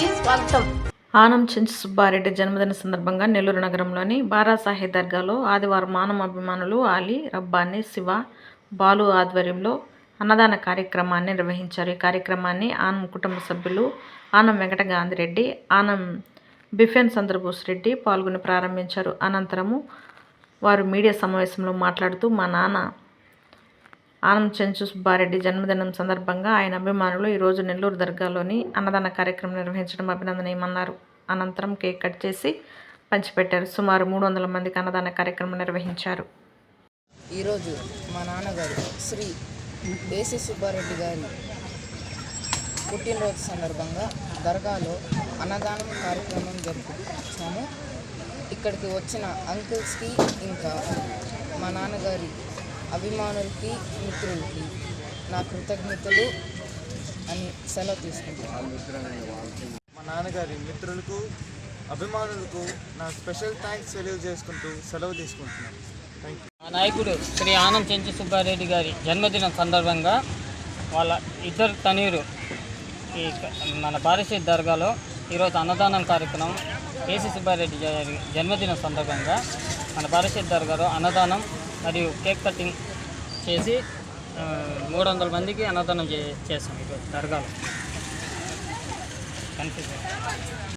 స్వాగతం. ఆనం చెంచు సుబ్బారెడ్డి జన్మదిన సందర్భంగా నెల్లూరు నగరంలోని బారాసాహి దర్గాలో ఆదివారం ఆనం అభిమానులు ఆలీ రబ్బాని శివ బాలు ఆధ్వర్యంలో అన్నదాన కార్యక్రమాన్ని నిర్వహించారు. ఈ కార్యక్రమాన్ని ఆనం కుటుంబ సభ్యులు ఆనం వెంకటగాంధిరెడ్డి ఆనం బిఫెన్ చంద్రబోస్ రెడ్డి పాల్గొని ప్రారంభించారు. అనంతరము వారు మీడియా సమావేశంలో మాట్లాడుతూ మా నాన్న ఆనం చెంచు సుబ్బారెడ్డి జన్మదినం సందర్భంగా ఆయన అభిమానులు ఈరోజు నెల్లూరు దర్గాలోని అన్నదాన కార్యక్రమం నిర్వహించడం అభినందనీయమన్నారు. అనంతరం కేక్ కట్ చేసి పంచిపెట్టారు. సుమారు మూడు వందల మందికి అన్నదాన కార్యక్రమం నిర్వహించారు. ఈరోజు మా నాన్నగారు శ్రీ దేశీ సుబ్బారెడ్డి గారి పుట్టినరోజు సందర్భంగా దర్గాలో అన్నదానం కార్యక్రమం జరుపుకున్నాము ఇక్కడికి వచ్చిన అంకుల్స్కి ఇంకా మా నాన్నగారి అభిమానులకి మిత్రులకి నా కృతజ్ఞతలు అని సెలవు తీసుకుంటున్నాను. మా నాన్నగారి మిత్రులకు అభిమానులకు నా స్పెషల్ థ్యాంక్స్ తెలియజేసుకుంటూ సెలవు తీసుకుంటున్నాను. థ్యాంక్ యూ మా నాయకుడు శ్రీ ఆనం చెంచు సుబ్బారెడ్డి గారి జన్మదినం సందర్భంగా వాళ్ళ ఇద్దరు తనీరు ఈ మన పారిశుద్ధ దర్గాలో ఈరోజు అన్నదానం కార్యక్రమం కేసీ సుబ్బారెడ్డి గారి జన్మదినం సందర్భంగా మన పారిశుద్ధ దర్గాలో అన్నదానం మరియు కేక్ కటింగ్ చేసి మూడు వందల మందికి అన్నదానం చే చేస్తాం దర్గాలో. కన్ఫ్యూజన్